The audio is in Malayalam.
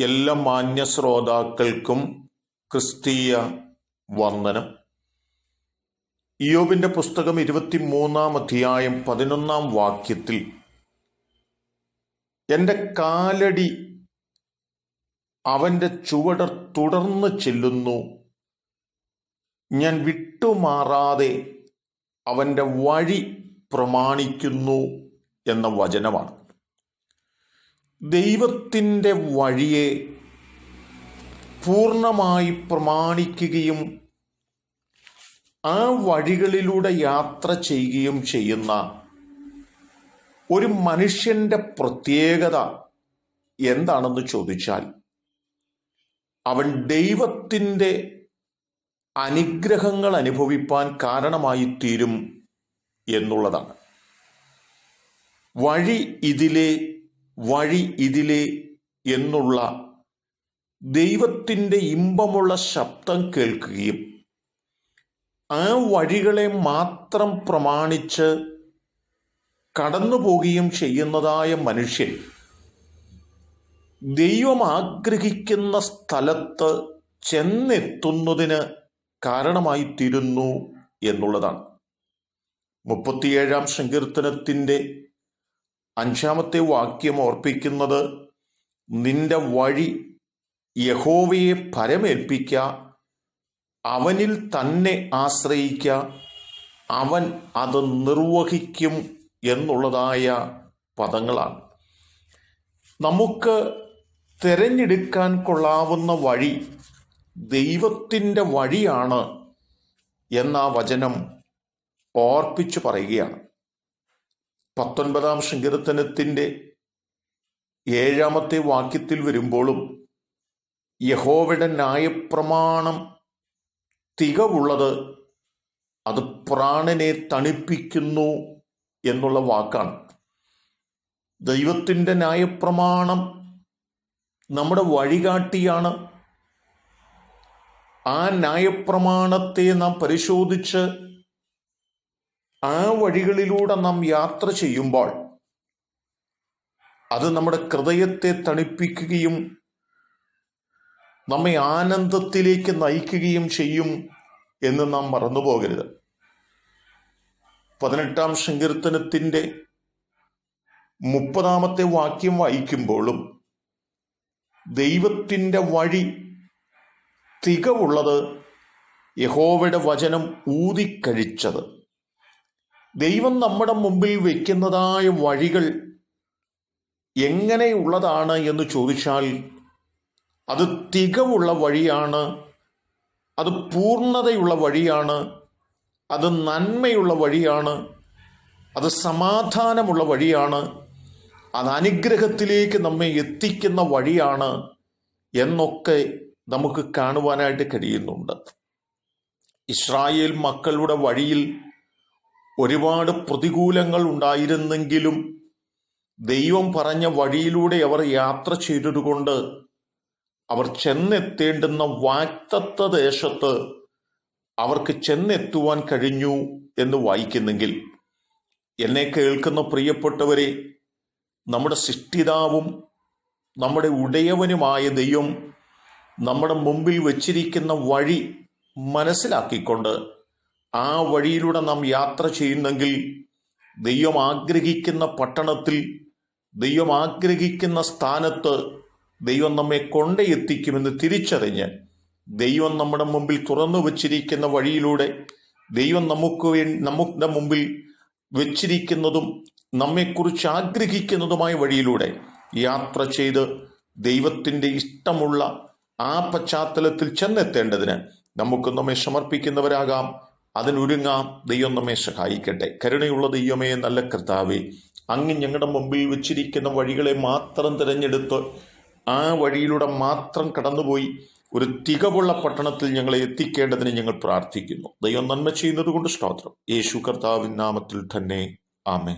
എല്ലാ മാന്യ ശ്രോതാക്കൾക്കും ക്രിസ്തീയ വന്ദനം. ഇയോബിന്റെ പുസ്തകം ഇരുപത്തിമൂന്നാം അധ്യായം പതിനൊന്നാം വാക്യത്തിൽ എന്റെ കാലടി അവന്റെ ചുവടർ തുടർന്ന് ചെല്ലുന്നു. ഞാൻ വിട്ടുമാറാതെ അവന്റെ വഴി പ്രമാണിക്കുന്നു എന്ന വചനമാണ്. ദൈവത്തിന്റെ വഴിയെ പൂർണമായി പ്രമാണിക്കുകയും ആ വഴികളിലൂടെ യാത്ര ചെയ്യുകയും ചെയ്യുന്ന ഒരു മനുഷ്യന്റെ പ്രത്യേകത എന്താണെന്ന് ചോദിച്ചാൽ അവൻ ദൈവത്തിന്റെ അനുഗ്രഹങ്ങൾ അനുഭവിപ്പാൻ കാരണമായി തീരും എന്നുള്ളതാണ്. വഴി ഇതിലെ വഴി ഇതിലെ എന്നുള്ള ദൈവത്തിന്റെ ഇമ്പമുള്ള ശബ്ദം കേൾക്കുകയും ആ വഴികളെ മാത്രം പ്രമാണിച്ച് കടന്നു പോകുകയും ചെയ്യുന്നതായ മനുഷ്യൻ ദൈവം ആഗ്രഹിക്കുന്ന സ്ഥലത്ത് ചെന്നെത്തുന്നതിന് കാരണമായി തീരുന്നു എന്നുള്ളതാണ്. മുപ്പത്തിയേഴാം സങ്കീർത്തനത്തിന്റെ അഞ്ചാമത്തെ വാക്യം ഓർപ്പിക്കുന്നത് നിന്റെ വഴി യഹോവയെ പരമേൽപ്പിക്ക അവനിൽ തന്നെ ആശ്രയിക്ക അവൻ അത് നിർവഹിക്കും എന്നുള്ളതായ പദങ്ങളാണ്. നമുക്ക് തിരഞ്ഞെടുക്കാൻ കൊള്ളാവുന്ന വഴി ദൈവത്തിന്റെ വഴിയാണ് എന്ന വചനം ഓർപ്പിച്ചു പറയുകയാണ്. പത്തൊൻപതാം സങ്കീർത്തനത്തിന്റെ ഏഴാമത്തെ വാക്യത്തിൽ വരുമ്പോഴും യഹോവയുടെ ന്യായപ്രമാണം തികവുള്ളത് അത് പ്രാണനെ തണുപ്പിക്കുന്നു എന്നുള്ള വാക്കാണ്. ദൈവത്തിന്റെ ന്യായപ്രമാണം നമ്മുടെ വഴികാട്ടിയാണ്. ആ ന്യായപ്രമാണത്തെ നാം പരിശോധിച്ച് ആ വഴികളിലൂടെ നാം യാത്ര ചെയ്യുമ്പോൾ അത് നമ്മുടെ ഹൃദയത്തെ തണുപ്പിക്കുകയും നമ്മെ ആനന്ദത്തിലേക്ക് നയിക്കുകയും ചെയ്യും എന്ന് നാം മറന്നു പോകരുത് പതിനെട്ടാം സങ്കീർത്തനത്തിന്റെ മുപ്പതാമത്തെ വാക്യം വായിക്കുമ്പോഴും ദൈവത്തിന്റെ വഴി തികവുള്ളത് യഹോവയുടെ വചനം ഊതിക്കഴിച്ചത്. ദൈവം നമ്മുടെ മുമ്പിൽ വയ്ക്കുന്നതായ വഴികൾ എങ്ങനെയുള്ളതാണ് എന്ന് ചോദിച്ചാൽ അത് തികവുള്ള വഴിയാണ് അത് പൂർണതയുള്ള വഴിയാണ് അത് നന്മയുള്ള വഴിയാണ് അത് സമാധാനമുള്ള വഴിയാണ് അത് അനുഗ്രഹത്തിലേക്ക് നമ്മെ എത്തിക്കുന്ന വഴിയാണ് എന്നൊക്കെ നമുക്ക് കാണുവാനായിട്ട് കഴിയുന്നുണ്ട്. ഇസ്രായേൽ മക്കളുടെ വഴിയിൽ ഒരുപാട് പ്രതികൂലങ്ങൾ ഉണ്ടായിരുന്നെങ്കിലും ദൈവം പറഞ്ഞ വഴിയിലൂടെ അവർ യാത്ര ചെയ്തതുകൊണ്ട് അവർ ചെന്നെത്തേണ്ടുന്ന വാക്തത്വ ദേശത്ത് അവർക്ക് ചെന്നെത്തുവാൻ കഴിഞ്ഞു എന്ന് വായിക്കുന്നെങ്കിൽ. എന്നെ കേൾക്കുന്ന പ്രിയപ്പെട്ടവരെ നമ്മുടെ സൃഷ്ടിതാവും നമ്മുടെ ഉടയവനുമായ ദൈവം നമ്മുടെ മുമ്പിൽ വച്ചിരിക്കുന്ന വഴി മനസ്സിലാക്കിക്കൊണ്ട് ആ വഴിയിലൂടെ നാം യാത്ര ചെയ്യുന്നെങ്കിൽ ദൈവം ആഗ്രഹിക്കുന്ന പട്ടണത്തിൽ ദൈവം ആഗ്രഹിക്കുന്ന സ്ഥാനത്ത് ദൈവം നമ്മെ കൊണ്ടെത്തിക്കുമെന്ന് തിരിച്ചറിഞ്ഞ് ദൈവം നമ്മുടെ മുമ്പിൽ തുറന്നു വച്ചിരിക്കുന്ന വഴിയിലൂടെ ദൈവം നമുക്ക് വേ നമ്മുടെ മുമ്പിൽ വെച്ചിരിക്കുന്നതും നമ്മെക്കുറിച്ച് ആഗ്രഹിക്കുന്നതുമായ വഴിയിലൂടെ യാത്ര ചെയ്ത് ദൈവത്തിന്റെ ഇഷ്ടമുള്ള ആ പശ്ചാത്തലത്തിൽ ചെന്നെത്തേണ്ടതിന് നമുക്ക് നമ്മെ സമർപ്പിക്കുന്നവരാകാം. അതിനൊരുങ്ങാം. ദൈവം നമ്മെ സഹായിക്കട്ടെ. കരുണയുള്ള ദൈവമേ നല്ല കർത്താവേ അങ്ങ് ഞങ്ങളുടെ മുമ്പിൽ വെച്ചിരിക്കുന്ന വഴികളെ മാത്രം തിരഞ്ഞെടുത്ത് ആ വഴിയിലൂടെ മാത്രം കടന്നുപോയി ഒരു തികവുള്ള പട്ടണത്തിൽ ഞങ്ങളെ എത്തിക്കേണ്ടതിന് ഞങ്ങൾ പ്രാർത്ഥിക്കുന്നു. ദൈവം നന്മ ചെയ്യുന്നത് കൊണ്ട് സ്തോത്രം. യേശു കർത്താവിൻ നാമത്തിൽ തന്നെ. ആമേ